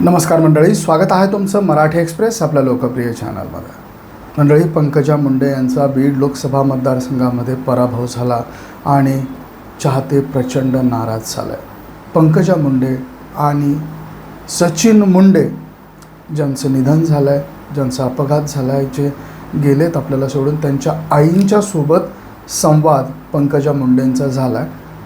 नमस्कार मंडळी स्वागत आहे तुमचं मराठी एक्सप्रेस आपल्या लोकप्रिय चॅनलमध्ये. मंडळी पंकजा मुंडे यांचा बीड लोकसभा मतदारसंघामध्ये पराभव झाला आणि चाहते प्रचंड नाराज झाले. पंकजा मुंडे आणि सचिन मुंडे ज्यांचं निधन झालं आहे ज्यांचा अपघात झाला आहे जे गेलेत आपल्याला सोडून त्यांच्या आईंच्या सोबत संवाद पंकजा मुंडेंचा झाला आहे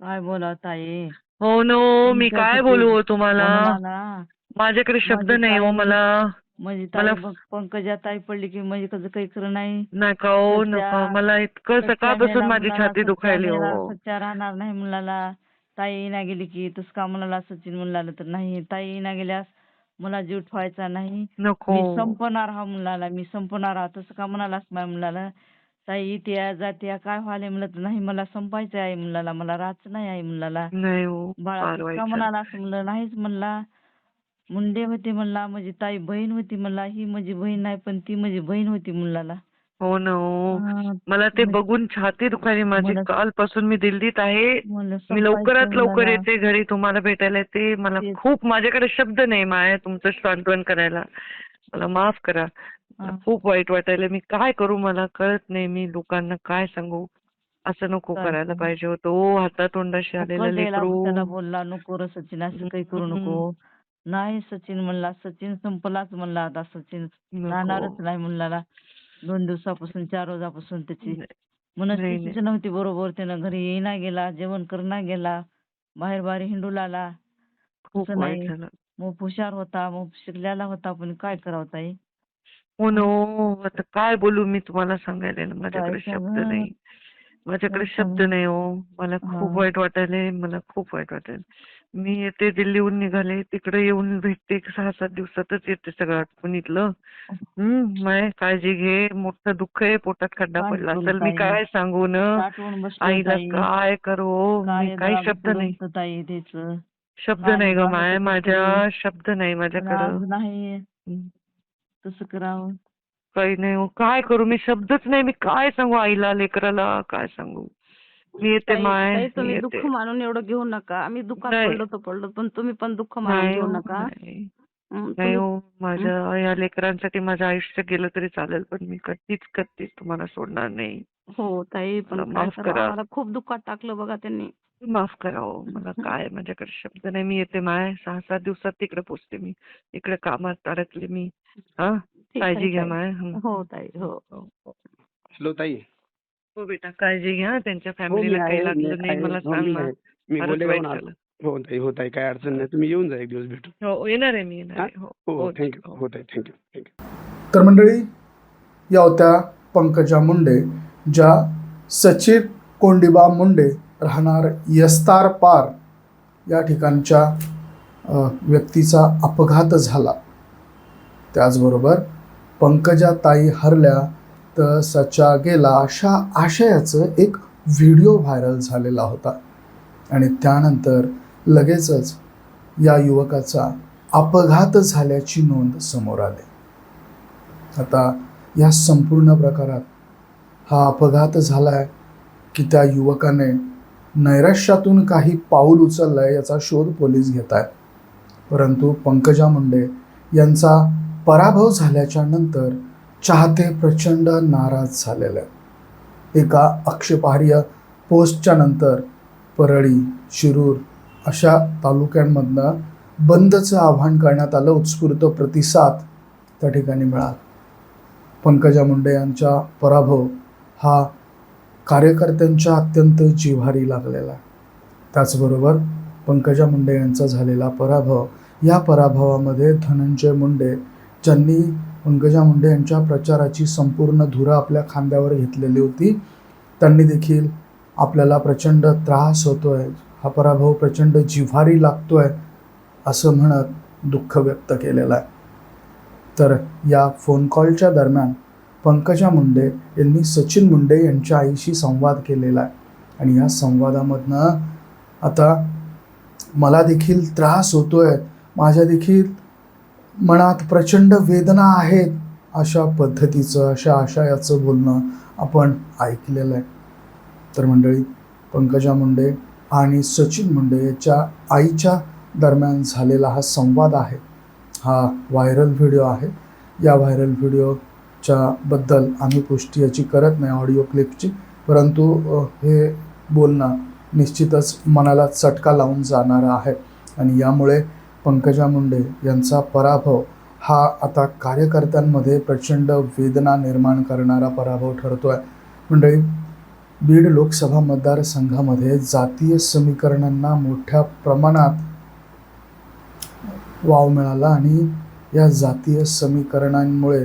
काय बोला ताई? हो नो मी काय बोलू हो तुम्हाला? माझ्याकडे शब्द माझी नाही हो ताई- मला. म्हणजे मला ताई बघ, पंकजा ताई पडली की म्हणजे कसं काही खरं नाही. नका हो नका. मला इतकं सच्चा सकाळपासून मेला माझी मुलाला, छाती सच्चा दुखायली मेला, हो सच्चा राहणार नाही मुलाला. ताई ना गेली की तसं का मुलाला सचिन मुलाला तर नाही. ताई ना गेल्यास मला जीव ठेवायचा नाही. नको. मी संपणार हा मुलाला मी संपणार हा. तसं का म्हणालास माझ्या मुलाला? ताई येत्या जात्या काय व्हायला म्हणलं नाही मला संपायचं आहे मुलाला मला राहायचं नाही आहे मुलाला. नाही हो बाळा. म्हणाला असं म्हणलं नाहीच म्हणला. मुंडे होते म्हणला माझी ताई बहीण होती म्हणला ही माझी बहीण नाही पण ती माझी बहीण होती मुलाला. हो ना हो. मला ते मग- बघून छाती दुखायली माझी. कालपासून मी दिल्लीत आहे. मी लवकरात लवकर. येते घरी तुम्हाला भेटायला येते. मला. खूप माझ्याकडे शब्द नाही माया तुमचं सांत्वन करायला. मला माफ करा. खूप वाईट वाटायला. मी काय करू? मला कळत नाही मी लोकांना काय सांगू? असं नको करायला? पाहिजे होतं. ओ हातातोंडाशी आलेलं लेकरू. त्याला बोलला नको रे सचिन असं काही करू. नको. नाही सचिन म्हणला. सचिन संपलाच म्हणला आता सचिन. राहणारच. नाही म्हणला दोन दिवसापासून चार रोजापासून त्याची नाही, मनस्थितीच नव्हती बरोबर. त्यानं घरी येईना गेला जेवण करणा गेला बाहेर बाहेर हिंडू लागला. खूप मग हुशार होता मग शिकलेला होता पण काय करावं ताई हो नो आता काय बोलू मी तुम्हाला सांगायला ना माझ्याकडे काय शब्द? नाही माझ्याकडे शब्द? नाही हो मला खूप हा. वाईट वाटायलंय मला खूप वाईट वाटेल मी येते दिल्लीहून निघाले तिकडे येऊन भेटते एक सहा सात दिवसातच येते सगळं आटपून इथलं हम्म माय काळजी घे मोठं दुःख आहे पोटात खड्डा काय पडला बोलू असेल मी ताई? काय सांगू न साठवून आईला ताई. काय करू काय मी काही शब्द नाही पडून ताई त्याचं शब्द नाही ग माय माझ्या शब्द नाही माझ्याकडं. नाही. तसं करावं. काही नाही हो काय करू? मी शब्दच नाही मी काय सांगू आईला लेकराला काय सांगू? मी येते माय तुम्ही दुःख मानून एवढं घेऊ नका. आम्ही दुःखात. पडलो तर पडलो पण तुम्ही पण दुःख मानून घेऊ हो, नका. नाही. हं, माझ्या या लेकरांसाठी माझं आयुष्य गेलं तरी चालेल पण मी कधीच कधीच तुम्हाला सोडणार नाही. हो ताई पण खूप दुःखात टाकलं बघा त्यांनी. माफ करा हो मला काय माझ्याकडे शब्द नाही मी येते माय सहा सात दिवसात तिकडे पोचते मी इकडे कामात अडकले मी हा काळजी घ्या. माय हं. हो ताई हो हो, हो. हॅलो ताई हो बेटा काळजी घ्या त्यांच्या हो फॅमिलीला काही लागलं नाही. मला हो, सांग हो ताई हो ताई काय अडचण नाही तुम्ही येऊन जा एक दिवस भेटू हो येणार आहे मी येणार हा? आहे हो हो हो हो थँक्यू हो. हो ताई थँक्यू थँक्यू तर मंडळी या होत्या पंकजा मुंडे ज्या सचिन कोंडिबा मुंडे राहणार यस्तार पार या ठिकाणच्या व्यक्तीचा अपघात झाला. त्याचबरोबर पंकजा ताई हरल्या तर सचा गेला अशा आशयाचं एक व्हिडिओ व्हायरल झालेला होता. आणि त्यानंतर लगेचच या युवकाचा अपघात झाल्याची नोंद समोर आली. आता या संपूर्ण प्रकारात हा अपघात झाला आहे की त्या युवकाने नैराश्यातून काही पाऊल उचललं आहे याचा शोध पोलीस घेत आहेत परंतु पंकजा मुंडे यांचा पराभव झाल्याच्यानंतर चाहते प्रचंड नाराज झालेले. एका आक्षेपार्ह पोस्टच्या नंतर परळी शिरूर अशा तालुक्यांमधनं बंदचं आव्हान करण्यात आलं. उत्स्फूर्त प्रतिसाद त्या ठिकाणी मिळाला. पंकजा मुंडे यांचा पराभव हा कार्यकर्त्यांच्या अत्यंत जिव्हारी लागलेला. आहे त्याचबरोबर पंकजा मुंडे यांचा झालेला पराभव या पराभवामध्ये धनंजय मुंडे ज्यांनी पंकजा मुंडे यांच्या प्रचाराची संपूर्ण धुरा आपल्या खांद्यावर घेतलेली होती त्यांनी देखील आपल्याला प्रचंड त्रास होतोय हा पराभव प्रचंड जिव्हारी लागतोय असं म्हणत दुःख व्यक्त केलेलं आहे. तर या फोन कॉलच्या दरम्यान पंकजा मुंडे यांनी सचिन मुंडे यांच्या आईशी संवाद केलेला आहे. आणि या संवादामधनं आता मला देखील त्रास होतोय. माझ्या देखील मनात प्रचंड वेदना आहेत अशा पद्धतीचं अशा आशयाचं बोलणं आपण ऐकलेलं आहे. तर मंडळी पंकजा मुंडे आणि सचिन मुंडे याच्या आईच्या दरम्यान झालेला हा संवाद आहे. हा व्हायरल व्हिडिओ आहे. या व्हायरल व्हिडिओ च्या बद्दल आम्ही पुष्टी याची करत नाही ऑडिओ क्लिपची परंतु हे बोलणं निश्चितच मनाला चटका लावून जाणारं आहे. आणि यामुळे पंकजा मुंडे यांचा पराभव हा आता कार्यकर्त्यांमध्ये प्रचंड वेदना निर्माण करणारा पराभव ठरतो आहे मंडळी बीड लोकसभा मतदारसंघामध्ये जातीय समीकरणांना मोठ्या प्रमाणात वाव मिळाला आणि या जातीय समीकरणांमुळे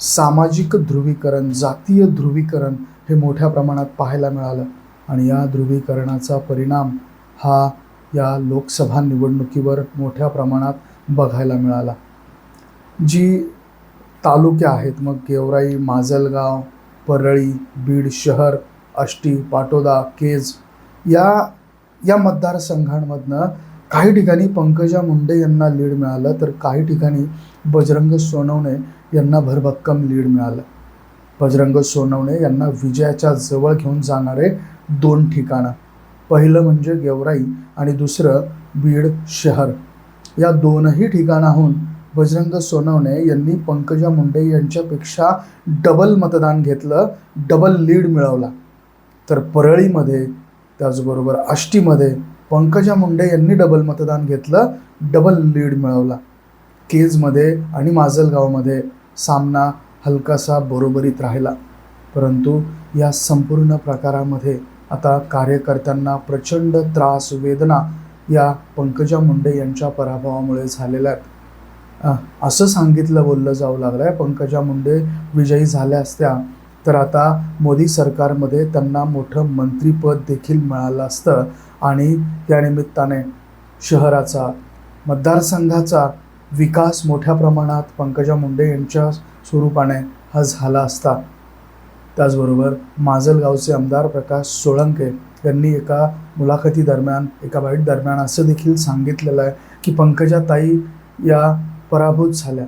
सामाजिक ध्रुवीकरण जातीय ध्रुवीकरण हे मोठ्या प्रमाणात पाहायला मिळालं. आणि या ध्रुवीकरणाचा परिणाम हा या लोकसभा निवडणुकीवर मोठ्या प्रमाणात बघायला मिळाला. जी तालुके आहेत मग गेवराई माजलगाव परळी बीड शहर आष्टी पाटोदा केज या या मतदारसंघांमधनं काही ठिकाणी पंकजा मुंडे यांना लीड मिळालं. तर काही ठिकाणी बजरंग सोनवणे यांना भरभक्कम लीड मिळालं. बजरंग सोनवणे यांना विजयाच्या जवळ घेऊन जाणारे दोन ठिकाणं. पहिलं म्हणजे गेवराई आणि दुसरं बीड शहर. या दोनही ठिकाणाहून बजरंग सोनवणे यांनी पंकजा मुंडे यांच्यापेक्षा डबल मतदान घेतलं डबल लीड मिळवला. तर परळीमध्ये त्याचबरोबर आष्टीमध्ये पंकजा मुंडे यांनी डबल मतदान घेतलं डबल लीड मिळवला. केजमध्ये आणि माजलगावमध्ये सामना हलकासा बरोबरीत राहिला. परंतु या संपूर्ण प्रकारामध्ये आता कार्यकर्त्यांना प्रचंड त्रास वेदना या पंकजा मुंडे यांच्या पराभवामुळे झालेल्या आहेत. असं सांगितलं बोललं जाऊ लागलं आहे पंकजा मुंडे विजयी झाल्या असत्या तर आता मोदी सरकारमध्ये त्यांना मोठं मंत्रीपद देखील मिळालं असतं आणि त्यानिमित्ताने शहराचा मतदारसंघाचा विकास मोठ्या प्रमाणात पंकजा मुंडे यांच्या स्वरूपाने हा झाला असता. त्याचबरोबर माजलगावचे आमदार प्रकाश सोळंके यांनी एका मुलाखतीदरम्यान एका बाईट दरम्यान असं देखील सांगितलेलं आहे की पंकजा ताई या पराभूत झाल्या.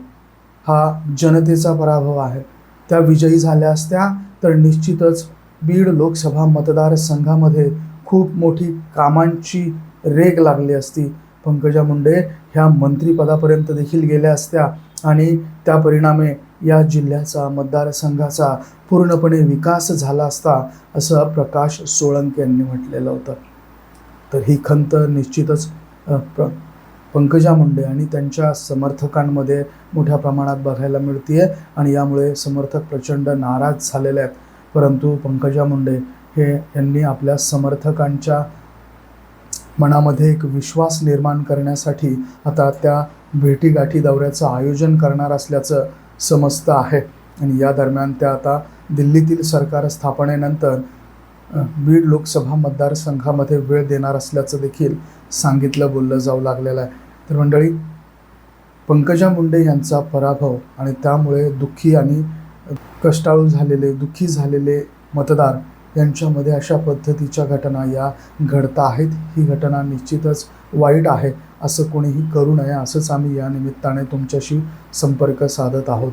हा जनतेचा पराभव आहे. त्या विजयी झाल्या असत्या तर निश्चितच बीड लोकसभा मतदारसंघामध्ये खूप मोठी कामांची रेग लागली असती. पंकजा मुंडे ह्या मंत्रिपदापर्यंत देखील गेल्या असत्या. आणि त्या परिणामे या जिल्ह्याचा मतदारसंघाचा पूर्णपणे विकास झाला असता असं प्रकाश सोळंके यांनी म्हटलेलं होतं. तर ही खंत निश्चितच प्र पंकजा मुंडे आणि त्यांच्या समर्थकांमध्ये मोठ्या प्रमाणात बघायला मिळते आणि यामुळे समर्थक प्रचंड नाराज झालेले आहेत. परंतु पंकजा मुंडे हे यांनी आपल्या समर्थकांच्या मनामध्ये एक विश्वास निर्माण करण्यासाठी आता त्या भेटीगाठी दौऱ्याचं आयोजन करणार असल्याचं समजतं आहे. आणि या दरम्यान त्या आता दिल्लीतील सरकार स्थापनेनंतर बीड लोकसभा मतदारसंघामध्ये वेळ देणार असल्याचं देखील सांगितलं बोललं जाऊ लागलेलं आहे. तर मंडळी पंकजा मुंडे यांचा पराभव आणि त्यामुळे दुःखी आणि कष्टाळू झालेले दुःखी झालेले मतदार यांच्यामध्ये अशा पद्धतीच्या घटना या घडता आहेत. ही घटना निश्चितच वाईट आहे असं कोणीही करू नये असंच आम्ही या निमित्ताने तुमच्याशी संपर्क साधत आहोत.